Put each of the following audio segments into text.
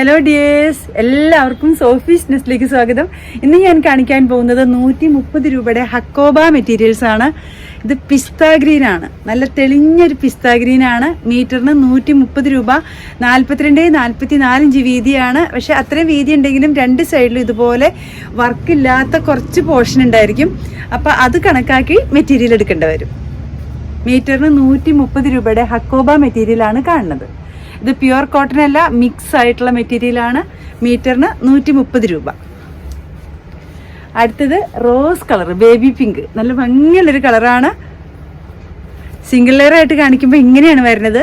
Hello dears എല്ലാവർക്കും Sophie's നെസ്റ്റിലേക്ക് സ്വാഗതം. ഇന്ന് ഞാൻ കാണിക്കാൻ പോകുന്നത് നൂറ്റി മുപ്പത് രൂപയുടെ ഹക്കോബ മെറ്റീരിയൽസ് ആണ്. ഇത് പിസ്ത ഗ്രീൻ ആണ്. നല്ല തെളിഞ്ഞൊരു പിസ്ത ഗ്രീൻ ആണ്. മീറ്ററിന് നൂറ്റി മുപ്പത് രൂപ. നാൽപ്പത്തിരണ്ട് നാൽപ്പത്തി നാലിഞ്ച് വീതിയാണ്. പക്ഷെ അത്രയും വീതി ഉണ്ടെങ്കിലും രണ്ട് സൈഡിലും ഇതുപോലെ വർക്കില്ലാത്ത കുറച്ച് പോർഷൻ ഉണ്ടായിരിക്കും. അപ്പോൾ അത് കണക്കാക്കി മെറ്റീരിയൽ എടുക്കേണ്ടി വരും. മീറ്ററിന് നൂറ്റി മുപ്പത് രൂപയുടെ ഹക്കോബ മെറ്റീരിയൽ ആണ് കാണുന്നത്. ഇത് പ്യുവർ കോട്ടൺ അല്ല മിക്സ് ആയിട്ടുള്ള മെറ്റീരിയൽ ആണ്. മീറ്ററിന് നൂറ്റി മുപ്പത് രൂപ. അടുത്തത് റോസ് കളർ ബേബി പിങ്ക് നല്ല ഭംഗിയുള്ളൊരു കളറാണ് സിംഗിൾ ലെയർ ആയിട്ട് കാണിക്കുമ്പോൾ ഇങ്ങനെയാണ് വരുന്നത്.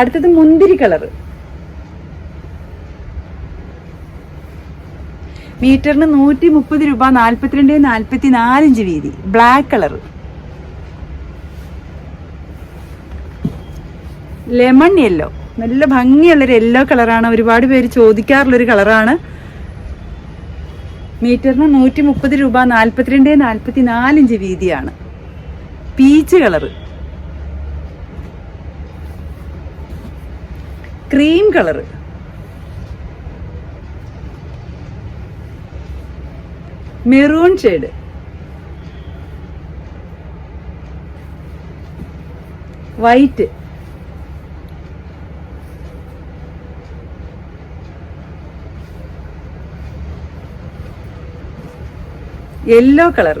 അടുത്തത് മുന്തിരി കളറ് മീറ്ററിന് നൂറ്റി മുപ്പത് രൂപ നാൽപ്പത്തിരണ്ട് നാൽപ്പത്തി നാലിഞ്ച് വീതി. ബ്ലാക്ക് കളർ ലെമൺ യെല്ലോ നല്ല ഭംഗിയുള്ളൊരു യെല്ലോ കളറാണ് ഒരുപാട് പേര് ചോദിക്കാറുള്ളൊരു കളറാണ് മീറ്ററിന് നൂറ്റി മുപ്പത് രൂപ നാൽപ്പത്തിരണ്ട് നാൽപ്പത്തി നാലിഞ്ച് വീതിയാണ്. Peach colour cream colour maroon shade. White. Yellow colour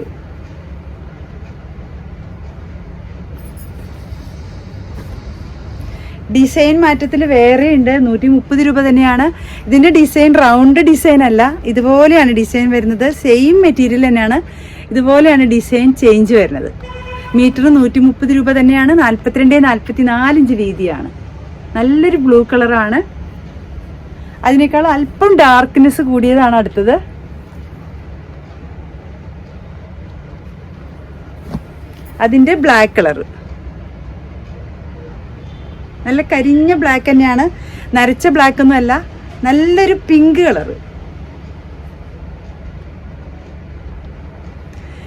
design മാറ്റത്തിൽ വേറെ ഉണ്ട്. നൂറ്റി മുപ്പത് രൂപ തന്നെയാണ്. ഇതിന്റെ ഡിസൈൻ റൗണ്ട് ഡിസൈൻ അല്ല. ഇതുപോലെയാണ് ഡിസൈൻ വരുന്നത്. സെയിം മെറ്റീരിയൽ തന്നെയാണ്. ഇതുപോലെയാണ് ഡിസൈൻ ചേഞ്ച് വരുന്നത്. മീറ്റർ നൂറ്റി മുപ്പത് രൂപ തന്നെയാണ്. നാൽപ്പത്തിരണ്ട് നാൽപ്പത്തി നാലിഞ്ച് വീതിയാണ്. നല്ലൊരു ബ്ലൂ കളറാണ്. അതിനേക്കാൾ അല്പം ഡാർക്ക്നെസ് കൂടിയതാണ് അടുത്തത്. അതിന്റെ ബ്ലാക്ക് കളർ നല്ല കരിഞ്ഞ ബ്ലാക്ക് തന്നെയാണ്. നരച്ച ബ്ലാക്ക് ഒന്നും അല്ല നല്ലൊരു പിങ്ക് കളറ്